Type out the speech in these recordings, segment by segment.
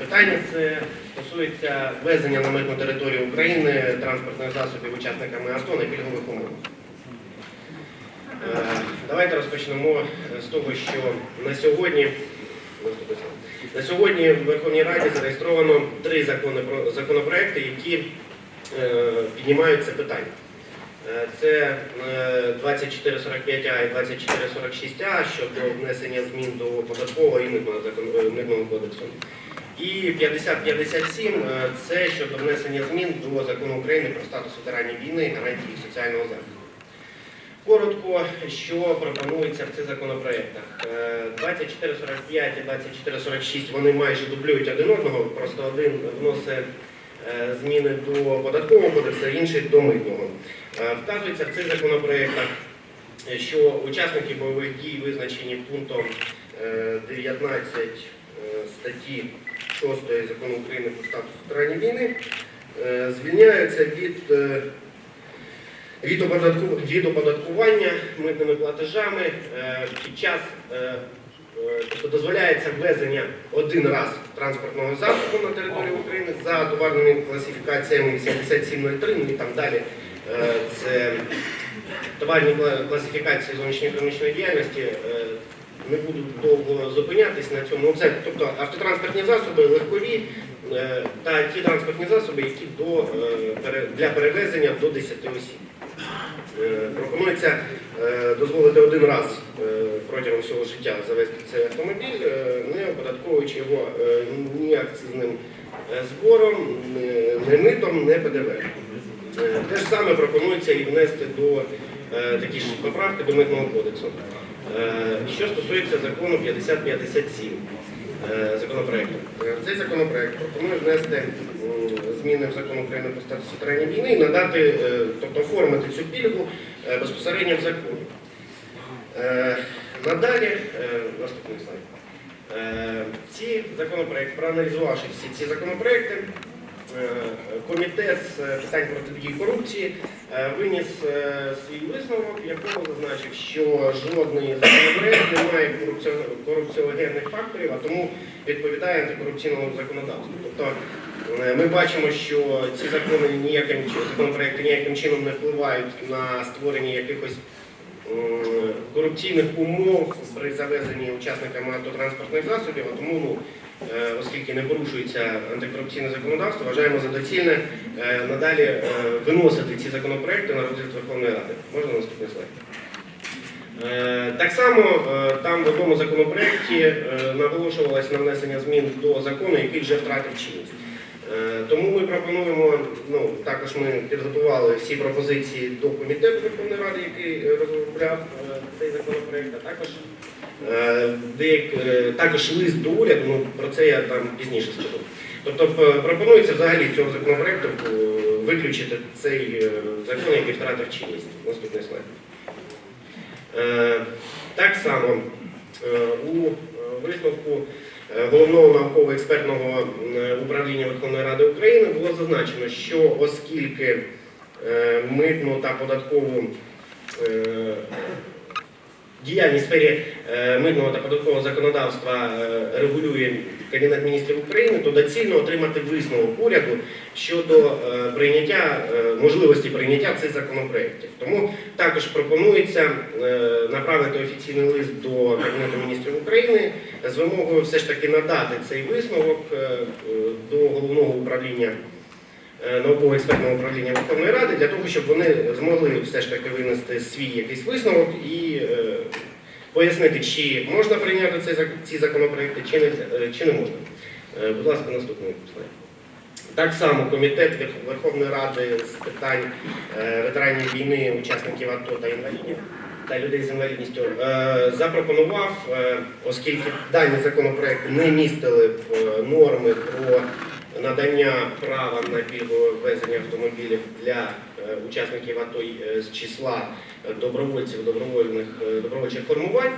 Питання це стосується ввезення на митну територію України транспортних засобів учасниками АТО на пільгових умовах. Е, Давайте розпочнемо з того, що на сьогодні на сьогодні в Верховній Раді зареєстровано три законопроекти, які е, піднімають це питання. Е, Це е, 2445А і 2446А щодо внесення змін до податкового і митного кодексу. І 5057 е, це щодо внесення змін до закону України про статус ветеранів війни і гарантії їх соціального захисту. Коротко, що пропонується в цих законопроектах. Е, 2445 і 2446 вони майже дублюють один одного, просто один вносить е, зміни до податкового кодексу, інший до митного. Е, Вказується в цих законопроектах, е, що учасники бойових дій визначені пунктом е, 19 е, статті 6 закону України про статус ветеранів війни е, звільняються від е, від, оподатку... від оподаткування митними платежами е, під час е, е, тобто дозволяється ввезення один раз транспортного засобу на територію України за товарними класифікаціями 7703, ну і там далі. Е, Це товарні кла- класифікації зовнішньоекономічної діяльності. Не буду довго зупинятись на цьому. Це, тобто автотранспортні засоби, легкові е, та ті транспортні засоби, які до, е, для перевезення до 10 осіб. Е, Пропонується дозволити один раз протягом всього життя завести цей автомобіль, не оподатковуючи його е, ні акцизним збором, ні митом, ні ПДВ. Е, Те ж саме пропонується і внести до такі ж поправки до митного кодексу. Е, Що стосується закону 5057 е, законопроекту. Е, Цей законопроект пропонує внести зміни в закон України про статус ветеранів війни і надати, тобто оформити цю пільгу безпосередньо в законі. Надалі, наступний слайд. Ці законопроекти, проаналізувавши всі ці законопроекти, комітет з питань протидії корупції е, виніс е, свій висновок, в якому зазначив, що жодний законопроект не має корупціо- корупціогенних факторів, а тому відповідає антикорупційному законодавству. Тобто е, ми бачимо, що ці закони ніяким законопроекти ніяким чином не впливають на створення якихось корупційних умов при завезенні учасниками автотранспортних засобів, а тому, ну, е, оскільки не порушується антикорупційне законодавство, вважаємо за доцільне е, надалі е, виносити ці законопроекти на розгляд Верховної Ради. Можна наступний слайд? Е, Так само е, там в одному законопроекті е, наголошувалось на внесення змін до закону, який вже втратив чинність. Е, Тому ми пропонуємо, ну також ми підготували всі пропозиції до комітету Верховної Ради, який е, розробляв е, цей законопроект, а також е, деяк, е, також лист до уряду, ну про це я там пізніше скажу. Тобто пропонується взагалі цього законопроекту е, виключити цей закон, який втратив чинність. Наступний слайд. Так само у висновку головного науково-експертного управління Верховної Ради України було зазначено, що оскільки митну та податкову діяльність сфері е, митного та податкового законодавства е, регулює Кабінет міністрів України, то доцільно отримати висновок уряду щодо е, прийняття можливості прийняття цих законопроєктів. Тому також пропонується направити офіційний лист до Кабінету міністрів України з вимогою все ж таки надати цей висновок до головного управління. Науково-експертного управління Верховної Ради для того, щоб вони змогли все ж таки винести свій якийсь висновок і е, пояснити, чи можна прийняти ці законопроекти, чи не, е, чи не можна. Е, Будь ласка, наступний слайд. Так само комітет Верховної Ради з питань е, ветеранів війни, учасників АТО та інвалідів та людей з інвалідністю запропонував, оскільки дані законопроекти не містили б, норми про надання права на пільгове ввезення автомобілів для учасників АТО е, з числа е, добровольців добровольних е, добровольчих формувань.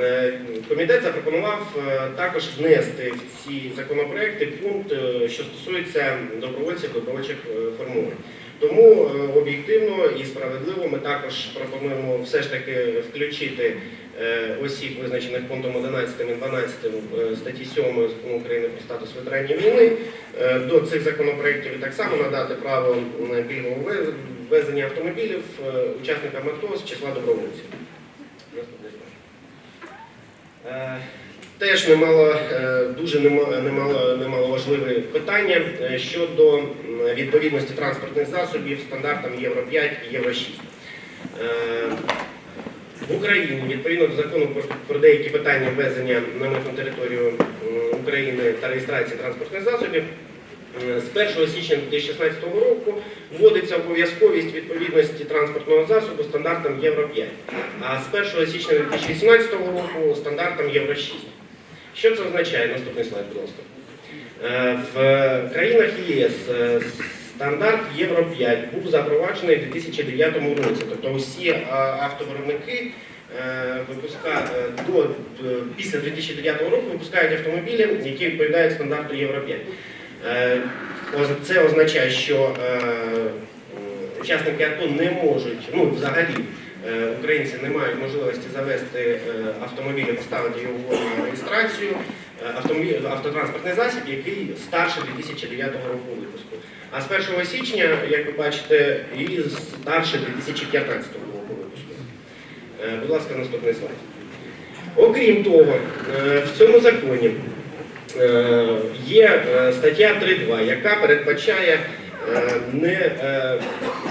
Е, Комітет запропонував е, також внести в ці законопроекти пункт, е, що стосується добровольців добровольчих е, формувань. Тому е, об'єктивно і справедливо ми також пропонуємо все ж таки включити е, осіб, визначених пунктом 11 і 12 е, статті 7 закону України про статус ветеранів війни е, до цих законопроєктів так само надати право пільгового вез- ввезення автомобілів е, учасникам АТО з числа добровольців. Е, Теж немало, е, дуже немало, немало, важливе питання е, щодо відповідності транспортних засобів стандартам Євро 5 і Євро 6. Е, В Україні відповідно до закону про, деякі питання ввезення на митну територію України та реєстрації транспортних засобів е, з 1 січня 2016 року вводиться обов'язковість відповідності транспортного засобу стандартам Євро 5, а з 1 січня 2018 року стандартам Євро 6. Що це означає? Наступний слайд, будь ласка. Е, В країнах ЄС е, стандарт Євро 5 був запроваджений у 2009 році. Тобто усі а, автовиробники е, випуска, е, до, е, після 2009 року випускають автомобілі, які відповідають стандарту Євро 5. Е, Це означає, що е, учасники АТО не можуть, ну взагалі е, українці не мають можливості завести е, автомобіль, і поставити його на реєстрацію, е, автотранспортний засіб, який старше 2009 року випуску. А з 1 січня, як ви бачите, і старше 2015 року випуску. Е, Будь ласка, наступний слайд. Окрім того, е, в цьому законі е, є е, стаття 3.2, яка передбачає, е, не, е,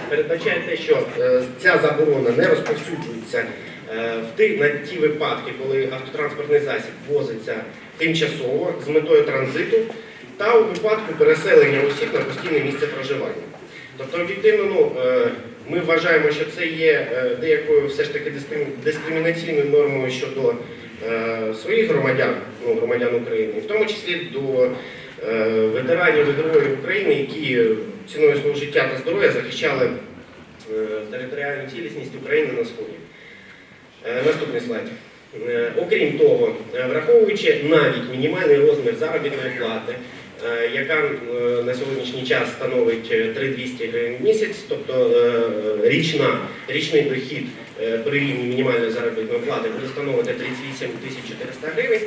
передбачає те, що е, ця заборона не розповсюджується е, в ті, на ті випадки, коли автотранспортний засіб возиться тимчасово з метою транзиту та у випадку переселення осіб на постійне місце проживання. Тобто, об'єктивно, ну, ми вважаємо, що це є деякою все ж таки дискримі- дискримінаційною нормою щодо своїх громадян, ну, громадян України, в тому числі до ветеранів і героїв України, які ціною свого життя та здоров'я захищали е, територіальну цілісність України на сході. Е, Наступний слайд. Е, Окрім того, е, враховуючи навіть мінімальний розмір заробітної плати, е, яка е, на сьогоднішній час становить е, 3200 гривень в місяць, тобто е, річна, річний дохід е, при рівні мінімальної заробітної плати буде становити 38 400 гривень,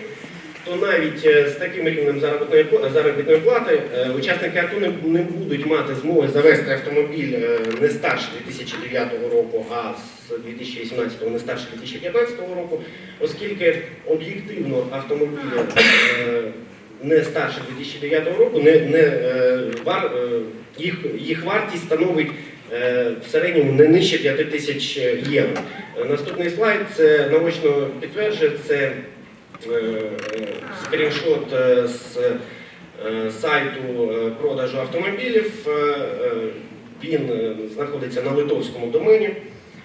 то навіть е, з таким рівнем заробітної заробітної плати е, учасники АТО не, не будуть мати змоги завести автомобіль е, не старше 2009 року, а з 2018 не старше 2015 року, оскільки об'єктивно автомобілі не старше 2009 року, не, не, вар, їх, їх вартість становить в середньому не нижче 5 тисяч євро. Наступний слайд це наочно підтверджує це скріншот е, з е, сайту е, продажу автомобілів. Е, е, Він е, знаходиться на литовському домені.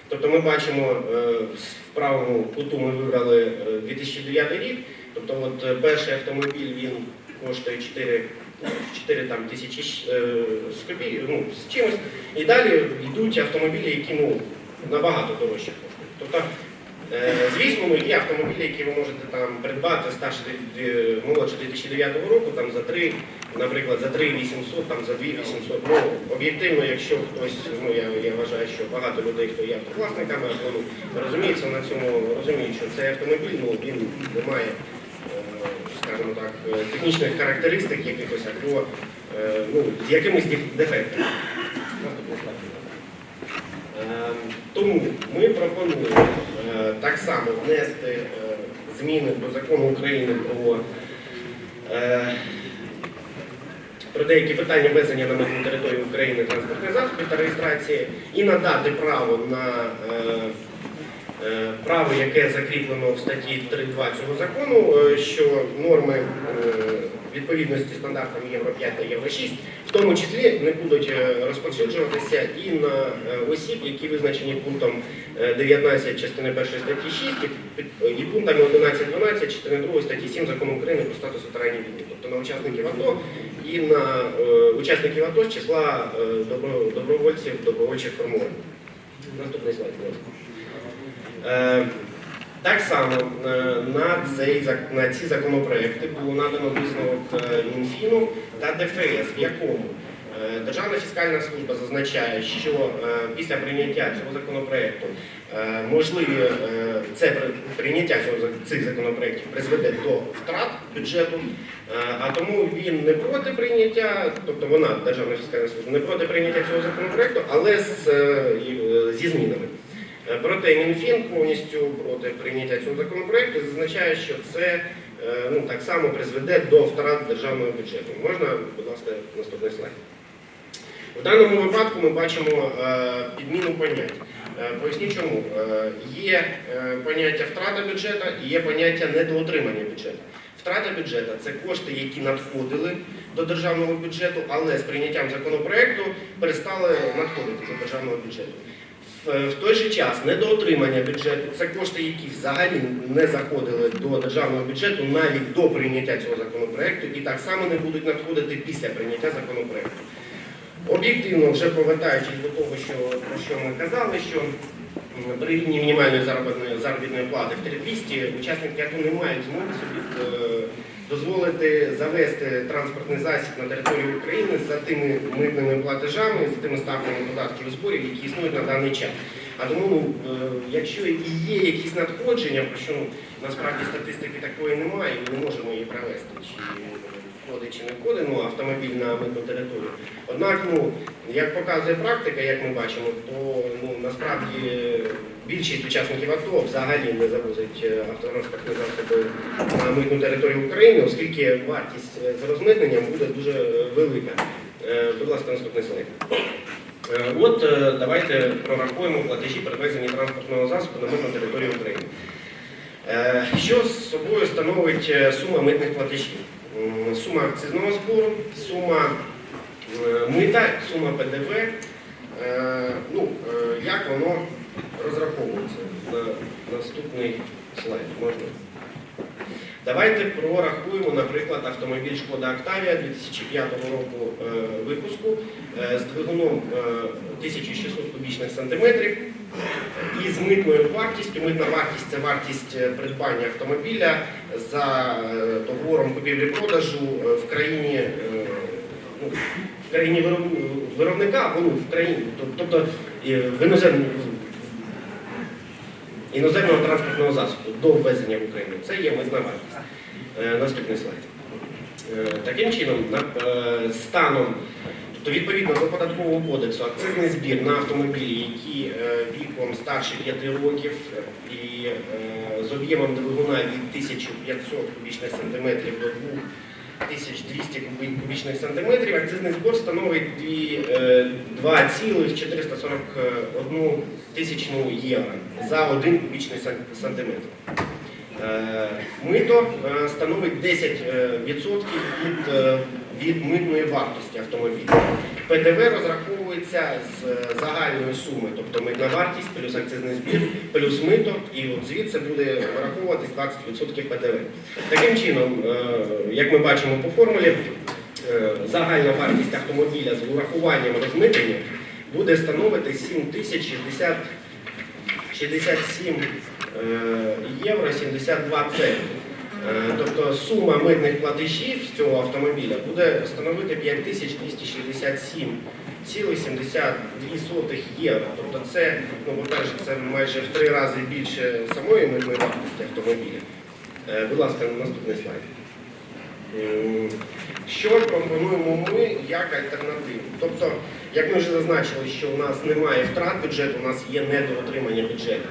Тобто ми бачимо е, в правому куту ми вибрали е, 2009 рік. Тобто от е, перший автомобіль він коштує 4, 4 там, тисячі е, ну, з чимось. І далі йдуть автомобілі, які ну, набагато дорожчі коштують. Тобто, е, звісно, ну, є автомобілі, які ви можете там придбати старше е, молодше 2009 року, там за 3, наприклад, за 3 800, там за 2 800. Ну, об'єктивно, якщо хтось, ну я, я вважаю, що багато людей, хто є автовласниками, або ну, розуміється на цьому, розуміють, що цей автомобіль, ну, він не має, е, скажімо так, е, технічних характеристик якихось, або е, ну, з якимось деф- дефектами. Наступний слайд. Е, Тому ми пропонуємо е, так само внести е, зміни до закону України про, е, про деякі питання ввезення на митну територію України транспортних засобів та реєстрації і надати право на е, право, яке закріплено в статті 3.2 цього закону, що норми відповідності стандартам Євро 5 та Євро 6 в тому числі не будуть е, розповсюджуватися і на е, осіб, які визначені пунктом е, 19 частини 1 статті 6 і пунктами 11-12 частини 2 статті 7 закону України про статус ветеранів війни, тобто на учасників АТО і на е, учасників АТО з числа е, добровольців добровольчих формувань. Наступний слайд, будь ласка. Так само е, на, цей, на ці законопроекти було надано висновок е, Мінфіну та ДФС, в якому е, Державна фіскальна служба зазначає, що після прийняття цього законопроекту можливі це прийняття цього цих законопроектів призведе до втрат бюджету, а тому він не проти прийняття, тобто вона, Державна фіскальна служба, не проти прийняття цього законопроекту, але з, зі змінами. Е, Проте Мінфін повністю проти прийняття цього законопроекту зазначає, що це е, ну, так само призведе до втрат державного бюджету. Можна, будь ласка, наступний слайд. В даному випадку ми бачимо е, підміну понять. Поясню чому. Є поняття втрата бюджету і є поняття недоотримання бюджету. Втрата бюджету це кошти, які надходили до державного бюджету, але з прийняттям законопроекту перестали надходити до державного бюджету. В- В той же час недоотримання бюджету це кошти, які взагалі не заходили до державного бюджету навіть до прийняття цього законопроекту, і так само не будуть надходити після прийняття законопроекту. Об'єктивно, вже повертаючись до того, що, про що ми казали, що при рівні мінімальної заробітної, заробітної плати в 3200 учасники не мають змоги собі е, дозволити завести транспортний засіб на територію України за тими митними платежами, за тими ставками податків і зборів, які існують на даний час. А тому, ну, е, якщо і є якісь надходження, про що насправді статистики такої немає, ми не можемо її провести, входить чи не входить ну, автомобіль на митну територію. Однак, ну, як показує практика, як ми бачимо, то ну, насправді більшість учасників АТО взагалі не завозить е, автотранспортні засоби на митну територію України, оскільки вартість е, з розмитненням буде дуже е, велика. Будь ласка, наступний слайд. От давайте прорахуємо платежі перевезення транспортного засобу на митну територію України. Що з собою становить сума митних платежів? М, Сума акцизного збору, сума е, мита, сума ПДВ. Е, Ну, е, як воно розраховується? На наступний слайд можна. Давайте прорахуємо, наприклад, автомобіль Шкода Октавія 2005 року е, випуску е, з двигуном е, 1600 кубічних сантиметрів і з митною вартістю. Митна вартість це вартість е, придбання автомобіля за е, договором купівлі-продажу е, в країні, е, ну, в країні вироб- виробника або ну, в країні, тобто е, в іноземному іноземного транспортного засобу до ввезення в Україну. Це є митна вартість. Е, Наступний слайд. Е, Таким чином, е, станом, тобто відповідно до податкового кодексу, акцизний збір на автомобілі, які віком старше 5 років і з об'ємом двигуна від 1500 кубічних сантиметрів до 2200 кубічних сантиметрів, акцизний збор становить е, 2,441 тисячну євро за 1 кубічний сантиметр. Е, Мито е, становить 10% від, е, від митної вартості автомобіля. ПДВ розраховується з е, загальної суми, тобто митна вартість плюс акцизний збір, плюс мито, і от звідси буде враховуватись 20% ПДВ. Таким чином, е, як ми бачимо по формулі, е, загальна вартість автомобіля з урахуванням розмитнення буде становити 7060 67 е, євро 72 центи. Е, Тобто сума митних платежів з цього автомобіля буде становити 5267,72 євро. Тобто це, ну, по-перше, це майже в три рази більше самої митної вартості автомобіля. Е, Будь ласка, наступний слайд. Що пропонуємо ми як альтернативу? Тобто, як ми вже зазначили, що у нас немає втрат бюджету, у нас є недоотримання бюджету.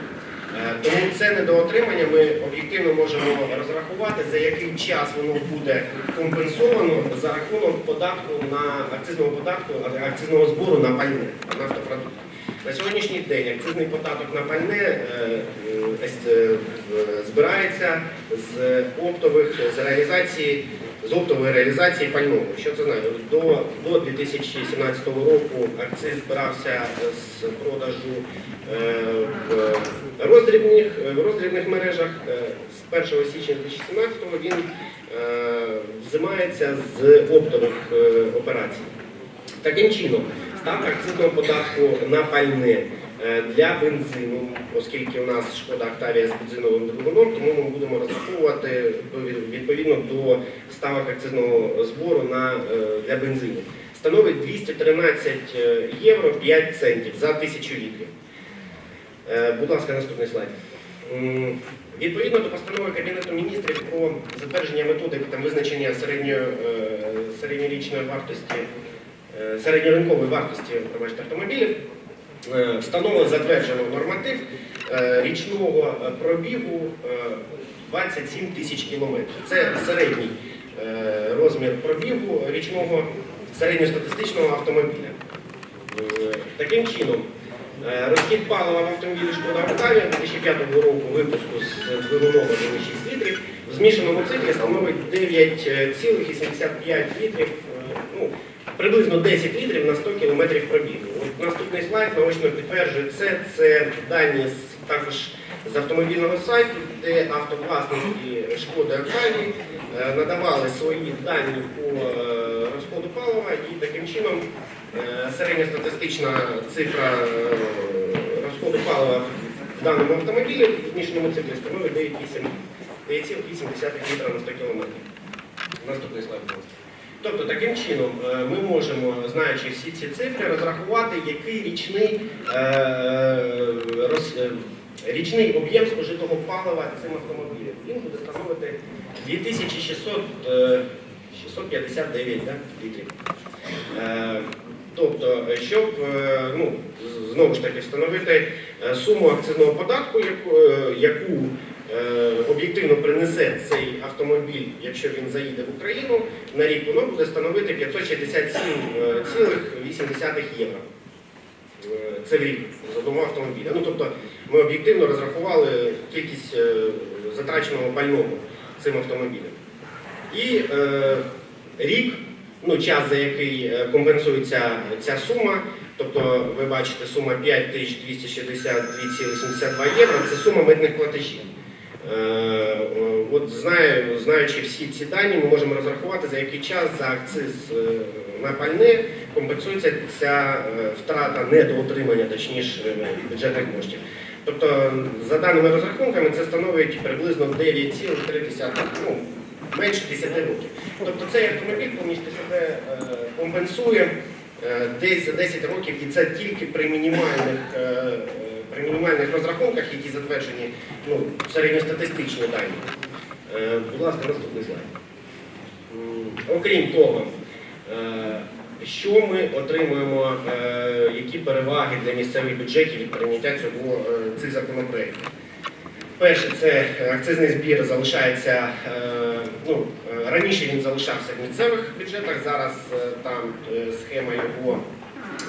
Е, Тому це недоотримання ми об'єктивно можемо розрахувати, за який час воно буде компенсовано за рахунок податку на акцизного податку, акцизного збору на пальне, на нафтопродукти. На сьогоднішній день акцизний податок на пальне е, е, збирається з оптових з реалізації з оптової реалізації пального. Що це знає? До, до 2017 року акциз збирався з продажу е, роздрібних, в роздрібних мережах. Е, З 1 січня 2017 він е, взимається з оптових е, операцій. Таким чином, ставка акцизного податку на пальне е, для бензину, оскільки у нас шкода Октавія з бензиновим двигуном, тому ми будемо розраховувати відповідно до ставок акцизного збору на, е, для бензину. становить 213 е, євро 5 центів за тисячу літрів. Е, Будь ласка, наступний слайд. Відповідно до постанови Кабінету міністрів про затвердження методики там, визначення середньої, е, середньорічної вартості, е, середньоринкової вартості пробачте, автомобілів, встановлено затверджено норматив річного пробігу е, 27 тисяч кілометрів. Це середній розмір пробігу річного середньостатистичного автомобіля. Таким чином, розхід палива в автомобілі Шкода Октавія 2005 року випуску з двигуном 1,6 літрів в змішаному циклі становить 9,85 літрів, е, ну, приблизно 10 літрів на 100 км пробігу. От наступний слайд наочно підтверджує це. Це дані також з автомобільного сайту, де автовласники Шкоди Октавії е, надавали свої дані по е, розходу палива і таким чином е, середньостатистична цифра е, розходу палива в даному автомобілі в змішаному циклі становить 9,8 9,8 літра на 100 км. Наступний слайд. Тобто таким чином е, ми можемо, знаючи всі ці цифри, розрахувати, який річний, е, роз- е, річний об'єм спожитого палива цим автомобілем. Він буде становити 2600, е, 659 да, літрів. Тобто, е, щоб е, ну, знову ж таки встановити е, суму акцизного податку, яку, яку об'єктивно принесе цей автомобіль, якщо він заїде в Україну, на рік воно буде становити 567,8 євро. Це в рік з одного автомобіля. Ну, тобто ми об'єктивно розрахували кількість затраченого пального цим автомобілем. І е, рік, ну, час, за який е, компенсується ця сума, тобто ви бачите, сума 5262,72 євро, це сума митних платежів. Е, е, От знаю, знаючи всі ці дані, ми можемо розрахувати, за який час за акциз на пальне компенсується ця втрата недоотримання, точніше, бюджетних коштів. Тобто, за даними розрахунками, це становить приблизно 9,3, ну, менше 10 років. Тобто цей автомобіль повністю себе е, компенсує е, десь за 10 років, і це тільки при мінімальних, е, при мінімальних розрахунках, які затверджені ну, середньостатистичні дані. Будь ласка, наступний слайд. Окрім того, що ми отримуємо, які переваги для місцевих бюджетів від прийняття цього цих законопроєктів? Перше, це акцизний збір залишається, ну, е, раніше він залишався в місцевих бюджетах, зараз е, там е, схема його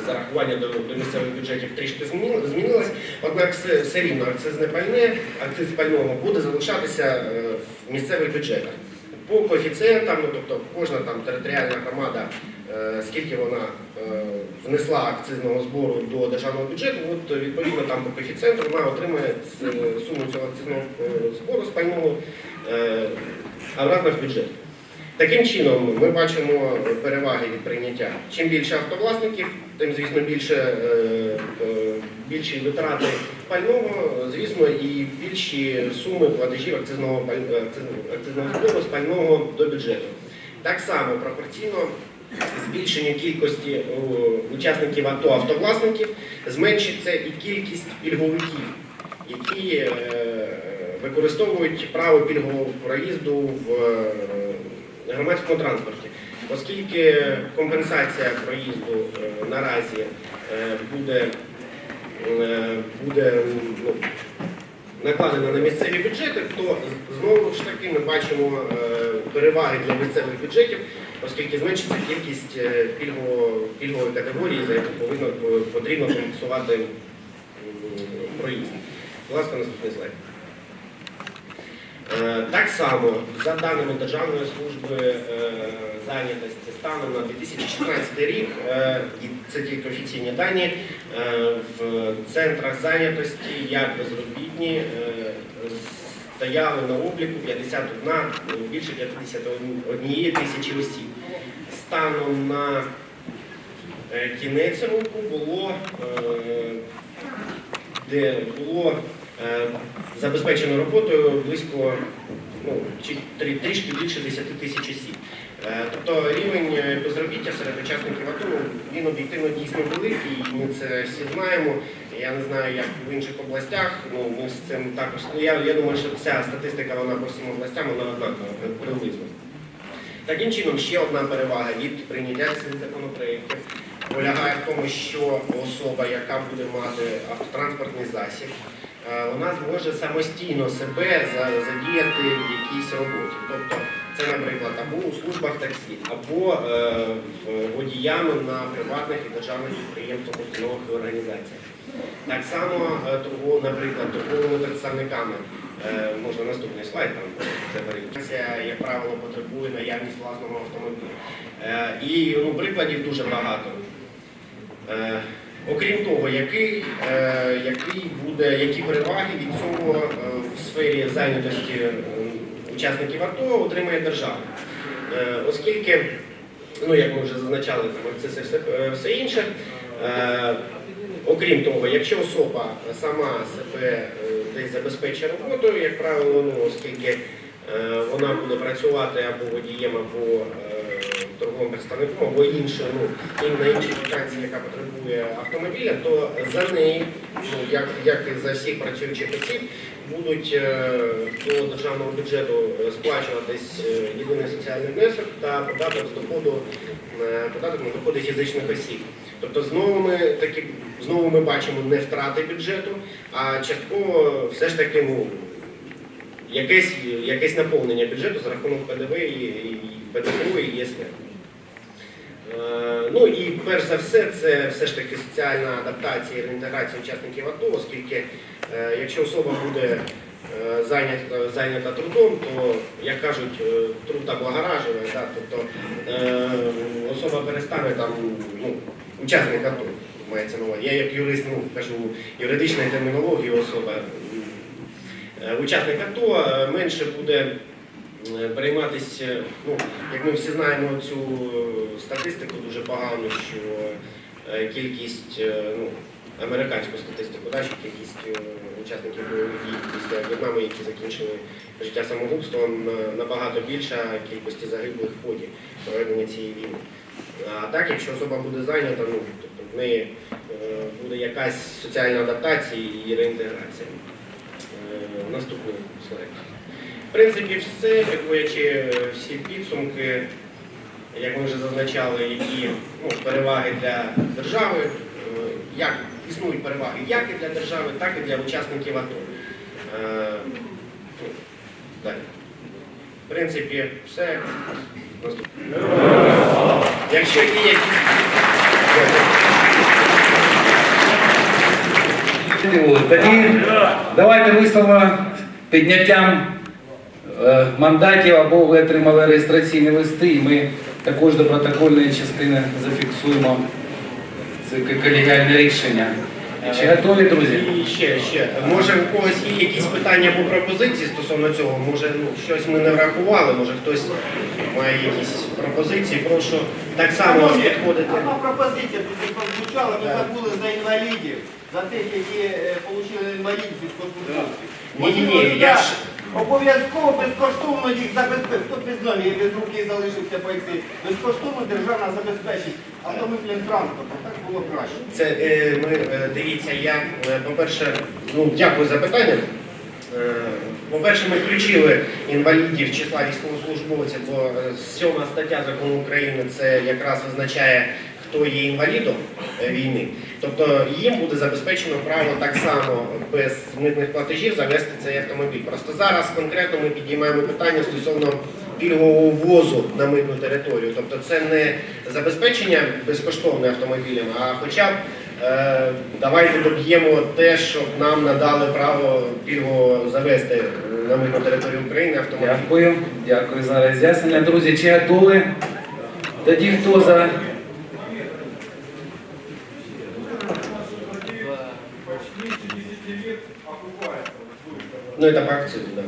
зарахування до, до місцевих бюджетів трішки зміни- змінилась, однак все, все рівно акцизне пальне, акциз пального буде залишатися в місцевих бюджетах. По коефіцієнтам, ну, тобто кожна там територіальна громада, е, скільки вона е, внесла акцизного збору до державного бюджету, от відповідно там по коефіцієнту вона отримує суму цього акцизного збору з пального е, обратно в бюджет. Таким чином, ми бачимо переваги від прийняття. Чим більше автовласників, тим, звісно, більше, е, е, більші витрати пального, звісно, і більші суми платежів акцизного, е, акцизного- збору з пального до бюджету. Так само пропорційно збільшенню кількості учасників АТО автовласників зменшиться і кількість пільговиків, які використовують право пільгового проїзду в е, громадському транспорті. Оскільки компенсація проїзду е, наразі е, буде, буде ну, накладена на місцеві бюджети, то знову ж таки ми бачимо переваги для місцевих бюджетів, оскільки зменшиться кількість пільгово- пільгової категорії, за яку повинно потрібно компенсувати проїзд. Будь ласка, наступний слайд. Е, Так само, за даними Державної служби е, зайнятості, станом на 2014 рік, е, і це тільки офіційні дані, в центрах зайнятості як безробітні стояли на обліку 51, ну, більше 51 тисячі осіб. Станом на кінець року було де було забезпечено роботою близько ну, трішки більше 10 тисяч осіб. Е, Тобто рівень е, безробіття серед учасників АТО ну, він об'єктивно дійсно великий, ми це всі знаємо. Я не знаю, як в інших областях. Ну ми з цим також. Ну я, я думаю, що ця статистика вона по всім областям вона однакова приблизно. Таким чином, ще одна перевага від прийняття цих законопроєктів полягає в тому, що особа, яка буде мати автотранспортний засіб, вона зможе самостійно себе задіяти в якійсь роботі. Тобто це, наприклад, або у службах таксі, або е, водіями на приватних і державних підприємствах, установах організаціях. Так само, е, торгов- наприклад, торговими представниками. Е, Можна наступний слайд там це перейдеться, як правило, потребує наявність власного автомобіля. Е, І ну, прикладів дуже багато. Окрім того, який, е, який буде, які переваги від цього е, в сфері зайнятості е, учасників АТО отримає держава. Оскільки, ну як ми вже зазначали, це все, все інше. Окрім того, якщо особа сама себе десь забезпечує роботою, як правило, ну, оскільки вона буде працювати або водієм, або торговим представником, або іншою, ну, на іншій вакансії, яка потребує автомобіля, то за неї, ну, як, як і за всіх працюючих осіб, будуть е, до державного бюджету е, сплачуватись е, єдиний соціальний внесок та податок з доходу, податок на доходи фізичних осіб. Тобто знову ми таки знову ми бачимо не втрати бюджету, а частково все ж таки ну, якесь, якесь наповнення бюджету за рахунок ПДВ і, і ПДФО і ЄСВ. Е, Ну і перш за все, це все ж таки соціальна адаптація і реінтеграція учасників АТО, оскільки е, якщо особа буде е, зайнята, зайнята трудом, то, як кажуть, труд та благоражує, да, тобто особа перестане там, ну, учасник АТО, мається на увазі. Я як юрист ну, кажу юридичної термінології особа. Е, Учасник АТО менше буде перейматися, ну, як ми всі знаємо цю е, статистику дуже погано, що е, кількість, е, ну, американську статистику, да, що кількість е, учасників бойових дій після В'єтнаму, які закінчили життя самогубством, е, набагато більша кількості загиблих в ході проведення цієї війни. А так, якщо особа буде зайнята, ну, тобто в неї е, буде якась соціальна адаптація і реінтеграція. Е, Наступний слайд. Принципі, все, підводячи всі підсумки, як ми вже зазначали, які ну, переваги для держави, е, як існують переваги як і для держави, так і для учасників АТО. Е, ну, Далі. В принципі, все. Якщо є якісь. Тоді давайте висловимо підняттям мандатів або ви отримали реєстраційні листи, і ми також до протокольної частини зафіксуємо це ко- колегіальне рішення. Чи готові, друзі? І ще, ще. Може, у когось є якісь питання або пропозиції стосовно цього? Може, ну, щось ми не врахували, може хтось має якісь пропозиції. Прошу так само підходити. Одна пропозиція тут прозвучала, ми забули за інвалідів, за тих, які е, отримали інвалідність від консультації. Ні-ні-ні, я ж- Обов'язково безкоштовно їх забезпечить. Хто без ноги, без руки залишився бойці. Безкоштовно держава забезпечить автомобільним транспортом. Так було краще. Це е, ми е, дивіться, я е, по-перше, ну дякую за питання. Е, По-перше, ми включили інвалідів числа військовослужбовців, бо е, сьома стаття закону України це якраз визначає, хто є інвалідом е, війни. Тобто їм буде забезпечено право так само без митних платежів завести цей автомобіль. Просто зараз конкретно ми підіймаємо питання стосовно пільгового ввозу на митну територію. Тобто це не забезпечення безкоштовним автомобілем, а хоча б е, давайте доб'ємо те, щоб нам надали право пільгово завести на митну територію України автомобіль. Дякую, дякую за роз'яснення. Друзі, чи готові? Тоді хто за? Ну, це по акції, да.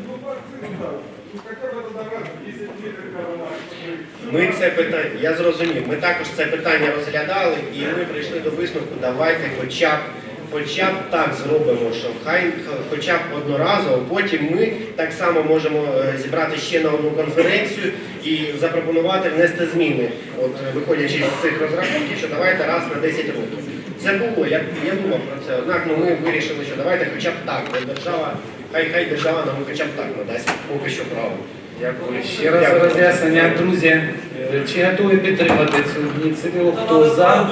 Ми це питання, я зрозумів, ми також це питання розглядали і ми прийшли до висновку, давайте хоча б хоча б так зробимо, що хай хоча б одноразово, потім ми так само можемо е, зібрати ще на одну конференцію і запропонувати внести зміни. От виходячи з цих розрахунків, що давайте раз на 10 років. Це було, я, я думав про це. Однак ну, ми вирішили, що давайте хоча б так, бо держава, хай хай держава нам хоча б так надасть поки що право. Дякую. Ще раз за роз'яснення, друзі, е, чи готові підтримати цю ініціативу? Хто за?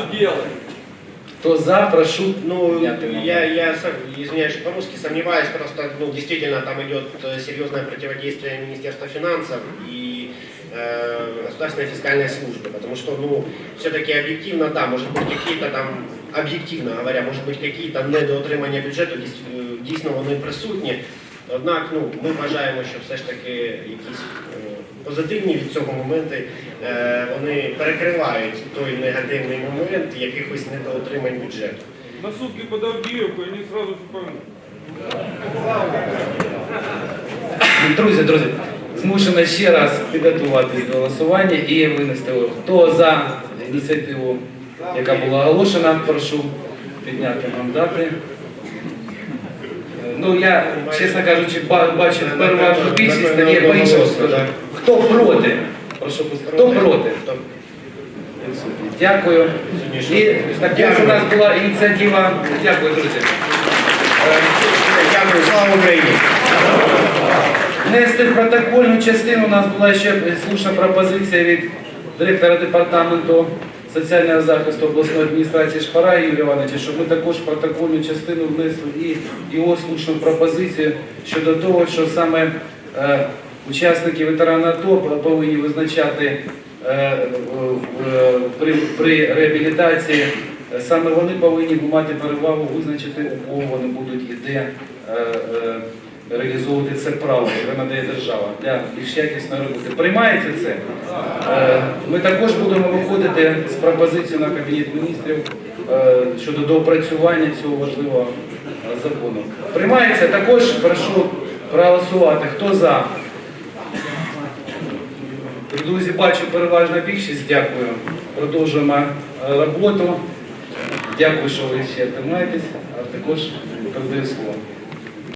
Хто за, прошу. Ну, підняти руку. я, я сам- извиняюсь, что по-русски сомневаюсь, просто, ну, действительно, там идет э, серьезное противодействие Министерства финансов и э, государственной фискальной службы, потому что, ну, все-таки объективно, да, может быть, какие-то там, объективно говоря, может быть, какие-то недоотримання бюджету дійс- е, дійсно вони присутні, однак, ну, ми вважаємо, що все ж таки якісь е, позитивні від цього моменти, е, вони перекривають той негативний момент якихось недоотримань бюджету. На сутки подав діївку, і вони сразу все. Друзі, друзі, змушено ще раз підготуватись до голосування і винести. його. Хто за ініціативу, яка була оголошена, прошу підняти мандати. Ну, я, чесно кажучи, ба- бачу переважну більшість, тоді я по-іншому скажу. Хто проти? Хто проти? Дякую. І також у нас була ініціатива. Дякую, друзі. Дякую, слава Україні! Внести в протокольну частину у нас була ще слушна пропозиція від директора департаменту соціального захисту обласної адміністрації Шпара Юрія Івановича, щоб ми також протокольну частину внесли і його слушну пропозицію щодо того, що саме е, учасники ветерана АТО повинні визначати е, е, при, при реабілітації. Саме вони повинні мати перевагу визначити, у кого вони будуть і де е, е, реалізовувати це право, яке надає держава для більш якісної роботи. Приймається це? Е, Ми також будемо виходити з пропозицією на Кабінет міністрів е, щодо доопрацювання цього важливого е, закону. Приймається також, прошу проголосувати. Хто за? Друзі, бачу переважна більшість. Дякую. Продовжуємо роботу. Дякую, що ви ще тримаєтесь, а також передаю слово.